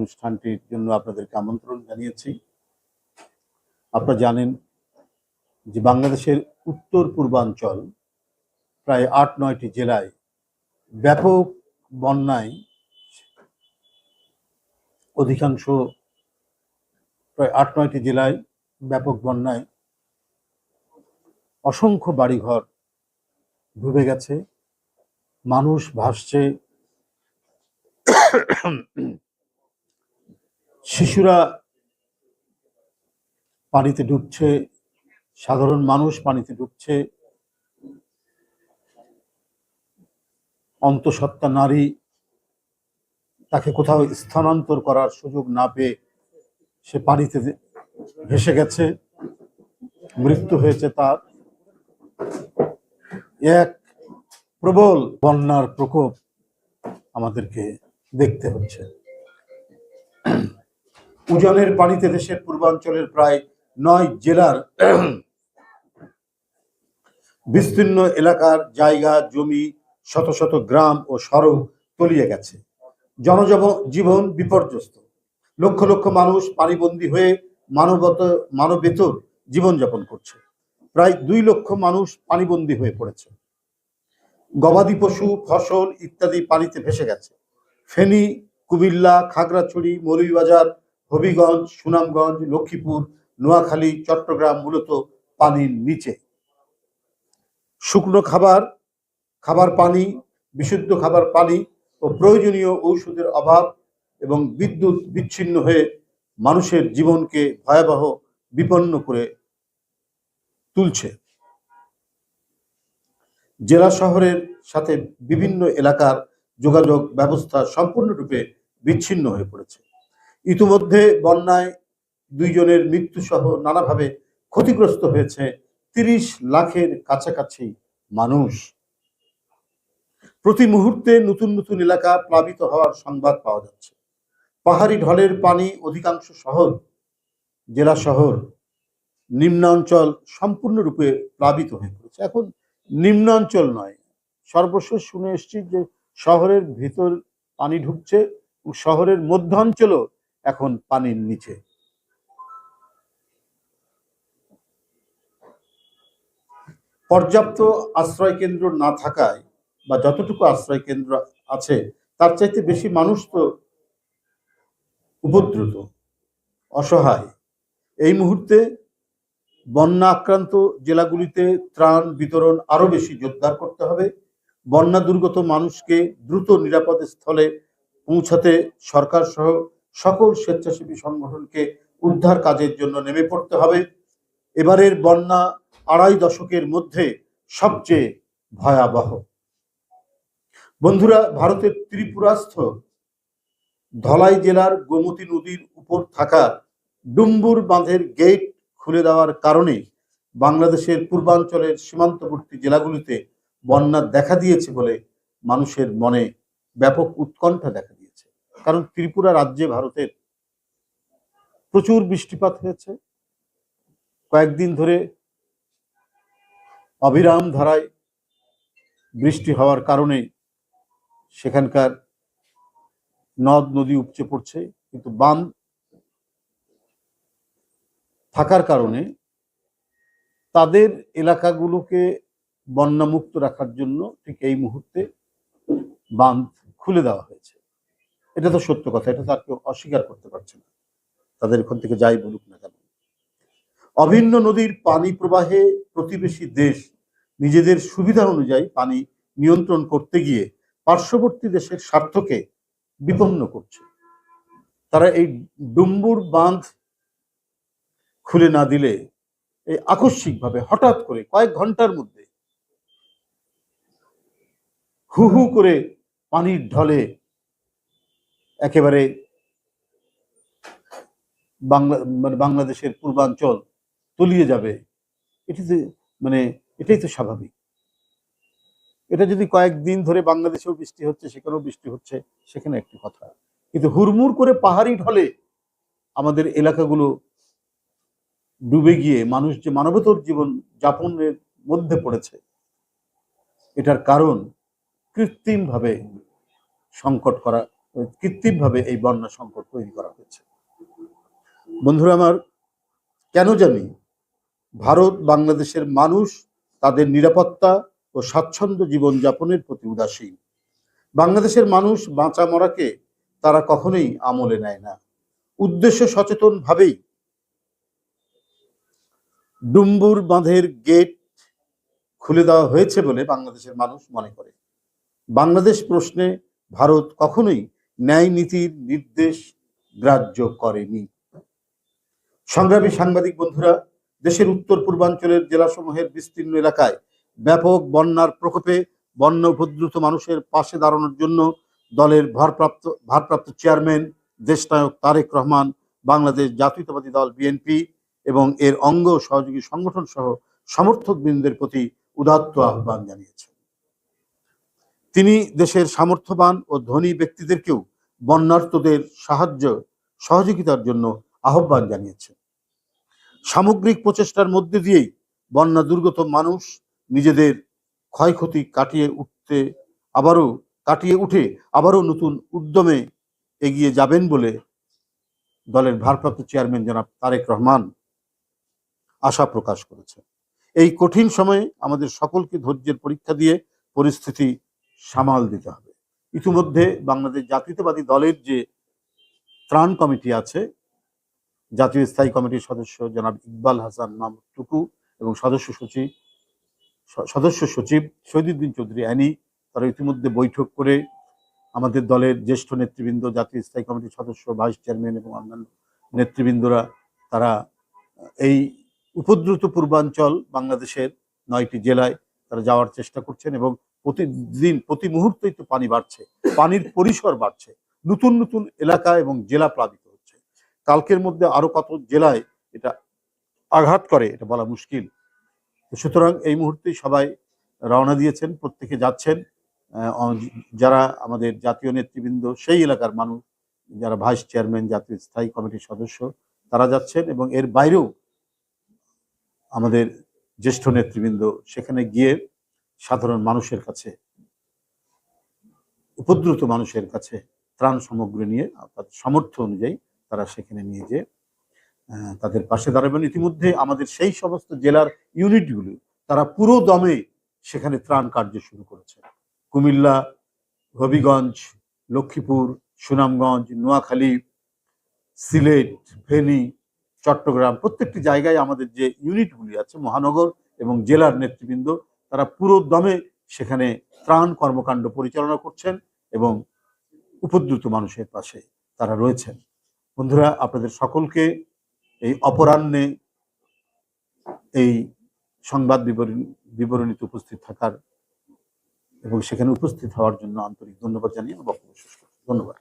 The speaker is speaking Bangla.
অনুষ্ঠানটির জন্য আপনাদেরকে আমন্ত্রণ জানিয়েছি। আপনারা জানেন যে বাংলাদেশের উত্তর পূর্বাঞ্চল প্রায় আট, নয়টি জেলায় ব্যাপক বন্যায় অধিকাংশ প্রায় আট, নয়টি জেলায় ব্যাপক বন্যায় অসংখ্য বাড়িঘর ডুবে গেছে। মানুষ ভাসছে। শিশুরা পানিতে ডুবছে, সাধারণ মানুষ পানিতে ডুবছে, অন্তঃসত্ত্বা নারী তাকে কোথাও স্থানান্তর করার সুযোগ না পেয়ে সে পানিতে ভেসে গেছে, মৃত্যু হয়েছে তার। এক প্রবল বন্যার প্রকোপ আমাদেরকে দেখতে হচ্ছে। উজানের পানিতে দেশের পূর্বাঞ্চলের প্রায় নয় জেলার বিস্তীর্ণ এলাকার জায়গা, জমি, শত শত গ্রাম ও সড়ক তলিয়ে গেছে। জনজীব জীবন বিপর্যস্ত। লক্ষ লক্ষ মানুষ পানিবন্দী হয়ে মানবত, মানবেতর জীবনযাপন করছে। প্রায় দুই লক্ষ মানুষ পানিবন্দী হয়ে পড়েছে। গবাদি পশু, ফসল ইত্যাদি পানিতে ভেসে গেছে। ফেনী, কুমিল্লা, খাগড়াছড়ি, মৌলভীবাজার হবিগঞ্জ, সুনামগঞ্জ, লক্ষ্মীপুর, নোয়াখালী, চট্টগ্রাম মূলত পানির নিচে। শুকনো খাবার খাবার পানি, বিশুদ্ধ খাবার পানি ও প্রয়োজনীয় ঔষধের অভাব এবং বিদ্যুৎ বিচ্ছিন্ন হয়ে মানুষের জীবনকে ভয়াবহ বিপন্ন করে তুলছে। জেলা শহরের সাথে বিভিন্ন এলাকার যোগাযোগ ব্যবস্থা সম্পূর্ণরূপে বিচ্ছিন্ন হয়ে পড়েছে। ইতিমধ্যে বন্যায় দুইজনের মৃত্যু সহ নানাভাবে ক্ষতিগ্রস্ত হয়েছে তিরিশ লাখের কাছাকাছি মানুষ। প্রতি মুহূর্তে নতুন নতুন এলাকা প্লাবিত হওয়ার সংবাদ পাওয়া যাচ্ছে। পাহাড়ি ঢলের পানি অধিকাংশ শহর, জেলা শহর নিম্নাঞ্চল সম্পূর্ণরূপে প্লাবিত হয়ে পড়েছে। এখন নিম্নাঞ্চল নয়, সর্বশেষ শুনে এসছি যে শহরের ভিতর পানি ঢুকছে শহরের মধ্যাঞ্চলও এখন পানির নিচে। পর্যাপ্ত আশ্রয় কেন্দ্র না থাকায় বা যতটুকু আশ্রয় কেন্দ্র আছে, তার চাইতে বেশি মানুষ তো উপদ্রুত, অসহায়। এই মুহূর্তে বন্যা আক্রান্ত জেলাগুলিতে ত্রাণ বিতরণ আরও বেশি জোরদার করতে হবে। বন্যা দুর্গত মানুষকে দ্রুত নিরাপদ স্থলে পৌঁছাতে সরকার সহ সকল স্বেচ্ছাসেবী সংগঠনকে উদ্ধার কাজের জন্য নেমে পড়তে হবে। এবারের বন্যা আড়াই দশকের মধ্যে সবচেয়ে ভয়াবহ। বন্ধুরা, ভারতের ত্রিপুরাস্থ ধলাই জেলার গোমতী নদীর উপর থাকা ডুম্বুর বাঁধের গেট খুলে দেওয়ার কারণে বাংলাদেশের পূর্বাঞ্চলের সীমান্তবর্তী জেলাগুলিতে বন্যা দেখা দিয়েছে বলে মানুষের মনে ব্যাপক উৎকণ্ঠা দেখা কারণ ত্রিপুরা রাজ্যে ভারতের প্রচুর বৃষ্টিপাত হয়েছে। কয়েকদিন ধরে অবিরাম ধারায় বৃষ্টি হওয়ার কারণে সেখানকার নদ নদী উপচে পড়ছে, কিন্তু বান থাকার কারণে তাদের এলাকাগুলোকে বন্যামুক্ত রাখার জন্য ঠিক এই মুহূর্তে বাঁধ খুলে দেওয়া হয়েছে। এটা তো সত্য কথা, এটা তো আর কেউ অস্বীকার করতে পারছে না। তাদের এখান থেকে যাই বলুক না কেন। অভিন্ন নদীর পানি প্রবাহে প্রতিবেশী দেশ নিজেদের সুবিধা অনুযায়ী পানি নিয়ন্ত্রণ করতে গিয়ে পার্শ্ববর্তী দেশের স্বার্থকে বিপন্ন করছে। তারা এই ডুম্বুর বাঁধ খুলে না দিলে, এই আকস্মিকভাবে হঠাৎ করে কয়েক ঘণ্টার মধ্যে হু হু করে পানির ঢলে একেবারে বাংলা মানে বাংলাদেশের পূর্বাঞ্চল তলিয়ে যাবে, এটি মানে এটাই তো স্বাভাবিক। এটা যদি কয়েকদিন ধরে বাংলাদেশেও বৃষ্টি হচ্ছে, সেখানেও বৃষ্টি হচ্ছে, সেখানে একটি কথা। কিন্তু হুড়মুড় করে পাহাড়ি ঢলে আমাদের এলাকাগুলো ডুবে গিয়ে মানুষ যে মানবতর জীবন যাপনের মধ্যে পড়েছে, এটার কারণ কৃত্রিমভাবে সংকট করা কৃত্রিমভাবে এই বন্যা সংকট তৈরি করা হয়েছে। বন্ধুরা আমার, কেন জানি ভারত, বাংলাদেশের মানুষ তাদের নিরাপত্তা ও স্বাচ্ছন্দ্য জীবনযাপনের প্রতি উদাসীন। বাংলাদেশের মানুষ বাঁচা মরাকে তারা কখনোই আমলে নেয় না। উদ্দেশ্য সচেতন ভাবেই ডুম্বুর বাঁধের গেট খুলে দেওয়া হয়েছে বলে বাংলাদেশের মানুষ মনে করে। বাংলাদেশ প্রশ্নে ভারত কখনোই ন্যায় নীতির নির্দেশ গ্রাহ্য করেনি। সংগ্রামী সাংবাদিক বন্ধুরা, দেশের উত্তর পূর্বাঞ্চলের জেলাসমূহের বিস্তীর্ণ এলাকায় ব্যাপক বন্যার প্রকোপে বন্যা উপদ্রুত মানুষের পাশে দাঁড়ানোর জন্য দলের ভারপ্রাপ্ত ভারপ্রাপ্ত চেয়ারম্যান, দেশনায়ক তারেক রহমান, বাংলাদেশ জাতীয়তাবাদী দল বিএনপি এবং এর অঙ্গ সহযোগী সংগঠন সহ সমর্থক বৃন্দের প্রতি উদাত্ত আহ্বান জানিয়েছেন। তিনি দেশের সামর্থ্যবান ও ধনী ব্যক্তিদেরকেও বন্যার্তদের সাহায্য সহযোগিতার জন্য আহ্বান জানিয়েছে। সামগ্রিক প্রচেষ্টার মধ্যে দিয়েই বন্যা দুর্গত মানুষ নিজেদের ক্ষয়ক্ষতি কাটিয়ে উঠতে আবারও, কাটিয়ে উঠে আবারও নতুন উদ্যমে এগিয়ে যাবেন বলে দলের ভারপ্রাপ্ত চেয়ারম্যান জনাব তারেক রহমান আশা প্রকাশ করেছে। এই কঠিন সময়ে আমাদের সকলকে ধৈর্যের পরীক্ষা দিয়ে পরিস্থিতি সামাল দিতে হবে। ইতিমধ্যে বাংলাদেশ জাতীয়তাবাদী দলের যে ত্রাণ কমিটি আছে, জাতীয় স্থায়ী কমিটির সদস্য জনাব ইকবাল হাসান মাহমুদ টুকু এবং সদস্য সচিব সদস্য সচিব শহীদুদ্দিন চৌধুরী অ্যানি, তারা ইতিমধ্যে বৈঠক করে আমাদের দলের জ্যেষ্ঠ নেতৃবৃন্দ, জাতীয় স্থায়ী কমিটির সদস্য, ভাইস চেয়ারম্যান এবং অন্যান্য নেতৃবৃন্দরা, তারা এই উপদ্রুত পূর্বাঞ্চল বাংলাদেশের নয়টি জেলায় তারা যাওয়ার চেষ্টা করছেন এবং প্রতিদিন, প্রতি মুহূর্তেই তো পানি বাড়ছে, পানির পরিসর বাড়ছে, নতুন নতুন এলাকা এবং জেলা প্লাবিত হচ্ছে। কালকের মধ্যে আরও কত জেলায় এটা আঘাত করে, এটা বলা মুশকিল। সুতরাং এই মুহূর্তেই সবাই রওনা দিয়েছেন, প্রত্যেকে যাচ্ছেন। যারা আমাদের জাতীয় নেতৃবৃন্দ, সেই এলাকার মানুষ, যারা ভাইস চেয়ারম্যান, জাতীয় স্থায়ী কমিটির সদস্য, তারা যাচ্ছেন এবং এর বাইরেও আমাদের জ্যেষ্ঠ নেতৃবৃন্দ সেখানে গিয়ে সাধারণ মানুষের কাছে উপদ্রুত মানুষের কাছে ত্রাণ সামগ্রী নিয়ে তাদের সামর্থ্য অনুযায়ী তারা সেখানে নিয়ে যে আহ, তাদের পাশে দাঁড়াবেন। ইতিমধ্যে আমাদের সেই সমস্ত জেলার ইউনিটগুলো তারা পুরো দমে সেখানে ত্রাণ কার্য শুরু করেছে। কুমিল্লা হবিগঞ্জ লক্ষ্মীপুর সুনামগঞ্জ নোয়াখালী সিলেট ফেনী চট্টগ্রাম প্রত্যেকটি জায়গায় আমাদের যে ইউনিটগুলি আছে মহানগর এবং জেলার নেতৃবৃন্দ তারা পুরো দমে সেখানে ত্রাণ কর্মকাণ্ড পরিচালনা করছেন এবং উপদ্রুত মানুষের পাশে তারা রয়েছেন। বন্ধুরা, আপনাদের সকলকে এই অপরাহ্নে এই সংবাদ বিবরণী, বিবরণীতে উপস্থিত থাকার এবং সেখানে উপস্থিত হওয়ার জন্য আন্তরিক ধন্যবাদ জানিয়ে বক্তব্য শেষ করছি। ধন্যবাদ।